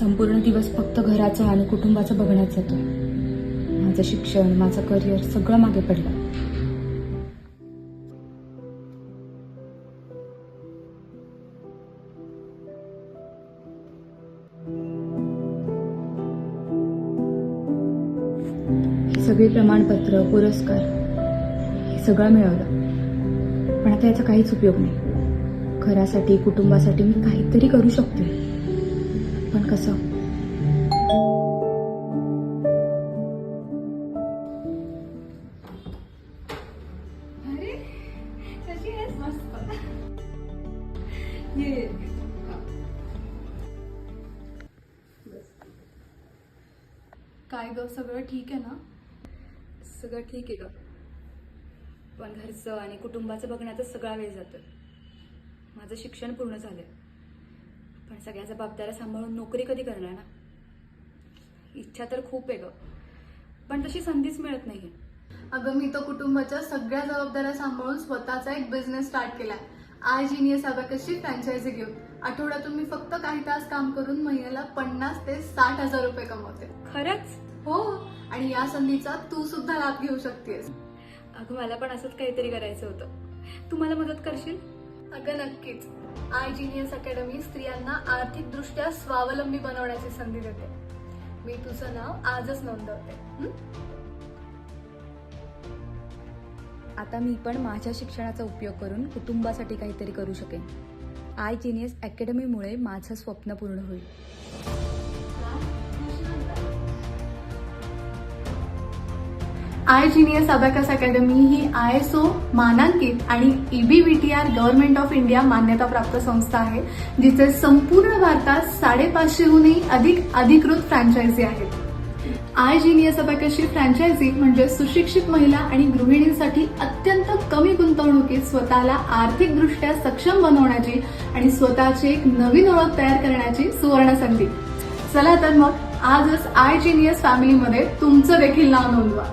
संपूर्ण दिवस फक्त घराचं आणि कुटुंबाचं बघण्यात जातो. माझं शिक्षण माझं करिअर सगळं मागे पडलं. सगळे प्रमाणपत्र पुरस्कार हे सगळं मिळवलं. पण आता याचा काहीच उपयोग नाही. घरासाठी कुटुंबासाठी मी काहीतरी करू शकते. पण कसं? काय ग सगळं ठीक आहे ना? सगळं ठीक आहे ग. पण घरचं आणि कुटुंबाचं बघण्यातच सगळा वेळ जातो माझं शिक्षण पूर्ण झालंय. पण सगळ्या जबाबदाऱ्या सांभाळून नोकरी कधी करणार ना? इच्छा तर खूप आहे ग. पण तशी संधीच मिळत नाहीये. अगं मी तर कुटुंबाच्या सगळ्या जबाबदाऱ्या सांभाळून स्वतःचा एक बिझनेस स्टार्ट केलाय. आय जिनियस अबॅकसची फ्रँचायझी घेऊन. आठवड्यातून मी फक्त काही तास काम करून महिन्याला पन्नास ते साठ हजार रुपये कमवते. खरंच? हो आणि या संधीचा तू सुद्धा लाभ घेऊ शकतेस. अगं मला पण असंच काहीतरी करायचं होतं. तू मला मदत करशील? अगं नक्कीच. आय जिनियस अकॅडमी स्त्रियांना आर्थिकदृष्ट्या स्वावलंबी बनवण्याची संधी देते. मी तुझं नाव आजच नोंदवते. आता मी पण माझ्या शिक्षणाचा उपयोग करून कुटुंबासाठी काहीतरी करू शकेन. आय जिनियस अकॅडमीमुळे माझं स्वप्न पूर्ण होईल. आय जिनियस अबॅकस अकॅडमी ही आय एस ओ मानांकित आणि E B V T R government of India मान्यताप्राप्त संस्था आहे जिचे संपूर्ण भारतात साडेपाचशेहूनही अधिक अधिकृत फ्रँचायझी आहेत. आय जिनियस अबॅकसची फ्रँचायझी म्हणजे सुशिक्षित महिला आणि गृहिणींसाठी अत्यंत कमी गुंतवणुकीत स्वतःला आर्थिकदृष्ट्या सक्षम बनवण्याची आणि स्वतःची एक नवीन ओळख तयार करण्याची सुवर्ण संधी चला तर मग आजच आय जिनियस फॅमिलीमध्ये तुमचं देखील नाव नोंदवा.